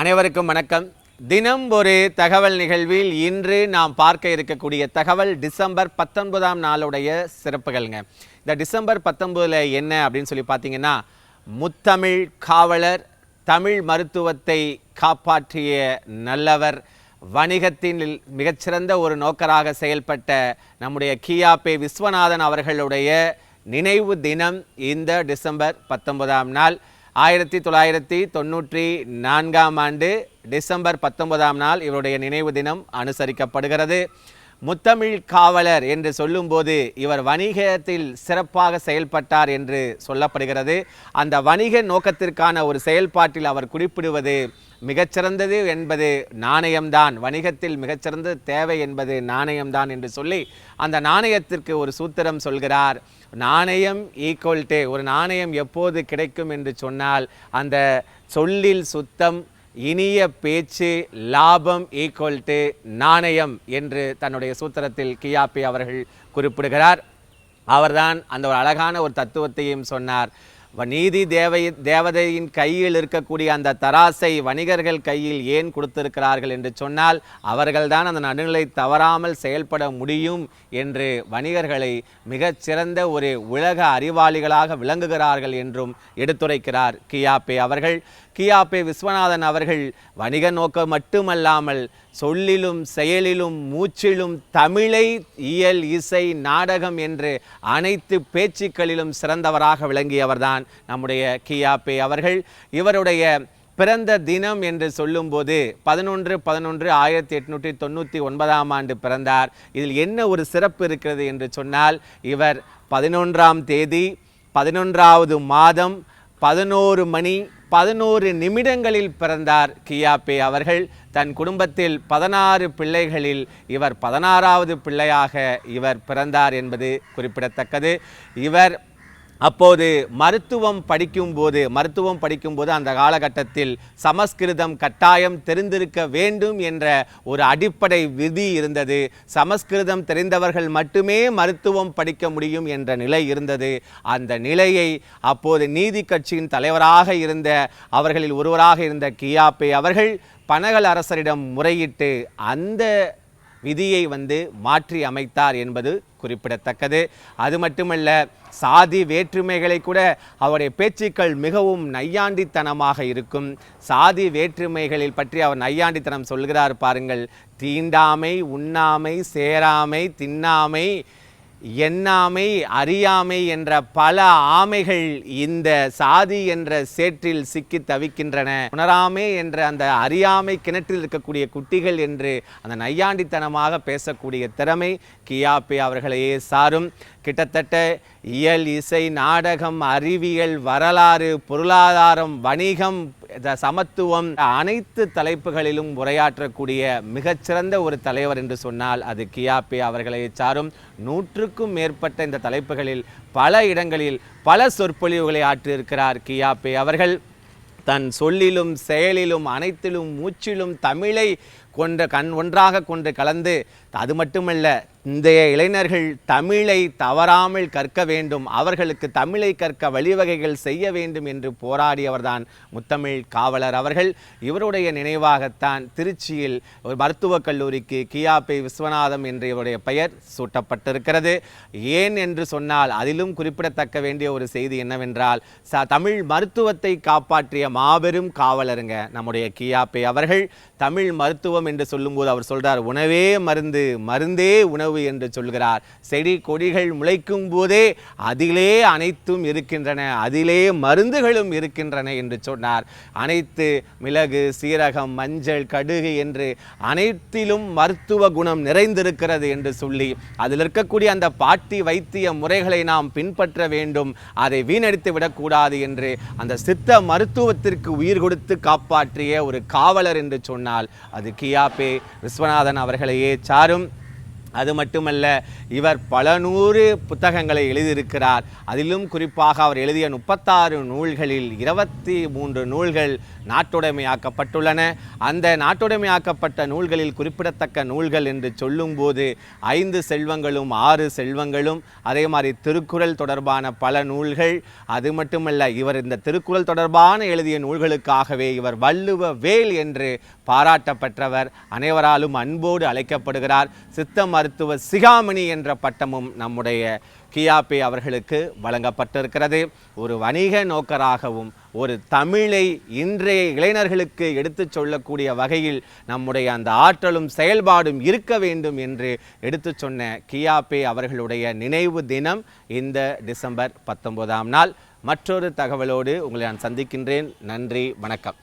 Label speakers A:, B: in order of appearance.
A: அனைவருக்கும் வணக்கம். தினம் ஒரு தகவல் நிகழ்வில் இன்று நாம் பார்க்க இருக்கக்கூடிய தகவல் டிசம்பர் பத்தொன்பதாம் நாளுடைய சிறப்புகள்ங்க. இந்த டிசம்பர் பத்தொன்பதில் என்ன அப்படின்னு சொல்லி பார்த்தீங்கன்னா முத்தமிழ் காவலர் தமிழ் மருத்துவத்தை காப்பாற்றிய நல்லவர் வணிகத்தின் மிகச்சிறந்த ஒரு நோக்கராக செயல்பட்ட நம்முடைய கியாபே விஸ்வநாதன் அவர்களுடைய நினைவு தினம் இந்த டிசம்பர் பத்தொன்பதாம் நாள். ஆயிரத்தி தொள்ளாயிரத்தி தொண்ணூற்றி நான்காம் ஆண்டு டிசம்பர் பத்தொன்பதாம் நாள் இவருடைய நினைவு தினம் அனுசரிக்கப்படுகிறது. முத்தமிழ் காவலர் என்று சொல்லும்போது இவர் வணிகத்தில் சிறப்பாக செயல்பட்டார் என்று சொல்லப்படுகிறது. அந்த வணிக நோக்கத்திற்கான ஒரு செயல்பாட்டில் அவர் குறிப்பிடுவது மிகச்சிறந்தது என்பது நாணயம்தான். வணிகத்தில் மிகச்சிறந்த தேவை என்பது நாணயம்தான் என்று சொல்லி அந்த நாணயத்திற்கு ஒரு சூத்திரம் சொல்கிறார். நாணயம் ஈக்குவல் டே ஒரு நாணயம் எப்போது கிடைக்கும் என்று சொன்னால் அந்த சொல்லில் சுத்தம் இனிய பேச்சு லாபம் ஈக்குவல் டு நாணயம் என்று தன்னுடைய சூத்திரத்தில் கியாபி அவர்கள் குறிப்பிடுகிறார். அவர்தான் அந்த ஒரு அழகான ஒரு தத்துவத்தையும் சொன்னார். நீதி தேவை தேவதையின் கையில் இருக்கக்கூடிய அந்த தராசை வணிகர்கள் கையில் ஏன் கொடுத்திருக்கிறார்கள் என்று சொன்னால் அவர்கள்தான் அந்த நடுநிலை தவறாமல் செயல்பட முடியும் என்று வணிகர்களை மிகச் சிறந்த ஒரு உலக அறிவாளிகளாக விளங்குகிறார்கள் என்றும் எடுத்துரைக்கிறார் கியாபே அவர்கள். கியாபே விஸ்வநாதன் அவர்கள் வணிக நோக்கம் மட்டுமல்லாமல் சொல்லிலும் செயலிலும் மூச்சிலும் தமிழை இயல் இசை நாடகம் என்று அனைத்து பேச்சுக்களிலும் சிறந்தவராக விளங்கியவர்தான் நம்முடைய கியாபே அவர்கள். இவருடைய பிறந்த தினம் என்று சொல்லும்போது பதினொன்று பதினொன்று ஆயிரத்தி எட்நூற்றி தொண்ணூற்றி ஒன்பதாம் ஆண்டு பிறந்தார். இதில் என்ன ஒரு சிறப்பு இருக்கிறது என்று சொன்னால் இவர் பதினொன்றாம் தேதி பதினொன்றாவது மாதம் பதினோரு மணி பதினோரு நிமிடங்களில் பிறந்தார் கியாபே அவர்கள். தன் குடும்பத்தில் பதினாறு பிள்ளைகளில் இவர் பதினாறாவது பிள்ளையாக இவர் பிறந்தார் என்பது குறிப்பிடத்தக்கது. இவர் அப்போது மருத்துவம் படிக்கும்போது மருத்துவம் படிக்கும்போது அந்த காலகட்டத்தில் சமஸ்கிருதம் கட்டாயம் தெரிந்திருக்க வேண்டும் என்ற ஒரு அடிப்படை விதி இருந்தது. சமஸ்கிருதம் தெரிந்தவர்கள் மட்டுமே மருத்துவம் படிக்க முடியும் என்ற நிலை இருந்தது. அந்த நிலையை அப்போது நீதி கட்சியின் தலைவராக இருந்த அவர்களில் ஒருவராக இருந்த கியாப்பே அவர்கள் பனகல் அரசரிடம் முறையிட்டு அந்த விதியை வந்து மாற்றி அமைத்தார் என்பது குறிப்பிடத்தக்கது. அது மட்டுமல்ல சாதி வேற்றுமைகளை கூட அவருடைய பேச்சுக்கள் மிகவும் நையாண்டித்தனமாக இருக்கும். சாதி வேற்றுமைகளில் பற்றி அவர் நையாண்டித்தனம் சொல்கிறார் பாருங்கள். தீண்டாமை உண்ணாமை சேராமை தின்னாமை எண்ணாமை அறியாமை என்ற பல ஆமைகள் இந்த சாதி என்ற சேற்றில் சிக்கி தவிக்கின்றன. உணராமை என்ற அந்த அறியாமை கிணற்றில் இருக்கக்கூடிய குட்டிகள் என்று அந்த நையாண்டித்தனமாக பேசக்கூடிய திறமை கியாபே அவர்களையே சாரும். கிட்டத்தட்ட இயல் இசை நாடகம் அறிவியல் வரலாறு பொருளாதாரம் வணிகம் சமத்துவம் அனைத்து தலைப்புகளிலும் உரையாற்றக்கூடிய மிகச்சிறந்த ஒரு தலைவர் என்று சொன்னால் அது கியாபே அவர்களை சாரும் நூற்றுக்கும் மேற்பட்ட இந்த தலைப்புகளில் பல இடங்களில் பல சொற்பொழிவுகளை ஆற்றியிருக்கிறார் கியாபே அவர்கள். தன் சொல்லிலும் செயலிலும் அனைத்திலும் மூச்சிலும் தமிழை கொண்ட கண் ஒன்றாக கொண்டு கலந்து அது மட்டுமல்ல இன்றைய இளைஞர்கள் தமிழை தவறாமல் கற்க வேண்டும் அவர்களுக்கு தமிழை கற்க வழிவகைகள் செய்ய வேண்டும் என்று போராடியவர்தான் முத்தமிழ் காவலர் அவர்கள். இவருடைய நினைவாகத்தான் திருச்சியில் ஒரு மருத்துவக் கல்லூரிக்கு கியாபே விஸ்வநாதம் என்று இவருடைய பெயர் சூட்டப்பட்டிருக்கிறது. ஏன் என்று சொன்னால் அதிலும் குறிப்பிடத்தக்க வேண்டிய ஒரு செய்தி என்னவென்றால் ச தமிழ் மருத்துவத்தை காப்பாற்றிய மாபெரும் காவலருங்க நம்முடைய கியாபே அவர்கள். தமிழ் மருத்துவ மருத்துவம் என்று சொல்லும்போது அவர் சொல்றார் உணவே மருந்து மருந்தே உணவு என்று சொல்கிறார். செடி கொடிகள் முளைக்கும் போதே அதிலே அனைத்தும் இருக்கின்றன அதிலே மருந்துகளும் இருக்கின்றன என்று சொன்னார். அனைத்து மிளகு சீரகம் மஞ்சள் கடுகு என்று அனைத்திலும் மருத்துவ குணம் நிறைந்திருக்கிறது என்று சொல்லி அதில் இருக்கக்கூடிய அந்த பாட்டி வைத்திய முறைகளை நாம் பின்பற்ற வேண்டும். அதை வீணடித்து விடக்கூடாது என்று அந்த சித்த மருத்துவத்திற்கு உயிர் கொடுத்து காப்பாற்றிய ஒரு காவலர் என்று சொன்னால் அது கியாபே விஸ்வநாதன் அவர்களையே சாரும். அது மட்டுமல்ல இவர் பல நூறு புத்தகங்களை எழுதியிருக்கிறார். அதிலும் குறிப்பாக அவர் எழுதிய முப்பத்தாறு நூல்களில் இருபத்தி மூன்று நூல்கள் நாட்டுடைமையாக்கப்பட்டுள்ளன. அந்த நாட்டுடைமையாக்கப்பட்ட நூல்களில் குறிப்பிடத்தக்க நூல்கள் என்று சொல்லும்போது ஐந்து செல்வங்களும் ஆறு செல்வங்களும் அதே மாதிரி திருக்குறள் தொடர்பான பல நூல்கள் அது மட்டுமல்ல இவர் இந்த திருக்குறள் தொடர்பான எழுதிய நூல்களுக்காகவே இவர் வள்ளுவ வேல் என்று பாராட்டப்பட்டவர் அனைவராலும் அன்போடு அழைக்கப்படுகிறார். சித்தம் மருத்துவ சிகாமணி என்ற பட்டமும் நம்முடைய கியாபே அவர்களுக்கு வழங்கப்பட்டிருக்கிறது. ஒரு வணிக நோக்கராகவும் ஒரு தமிழை இன்றைய இளைஞர்களுக்கு எடுத்துச் சொல்லக்கூடிய வகையில் நம்முடைய அந்த ஆற்றலும் செயல்பாடும் இருக்க வேண்டும் என்று எடுத்துச் சொன்ன கியாபே அவர்களுடைய நினைவு தினம் இந்த டிசம்பர் பத்தொன்பதாம் நாள். மற்றொரு தகவலோடு உங்களை நான் சந்திக்கின்றேன். நன்றி வணக்கம்.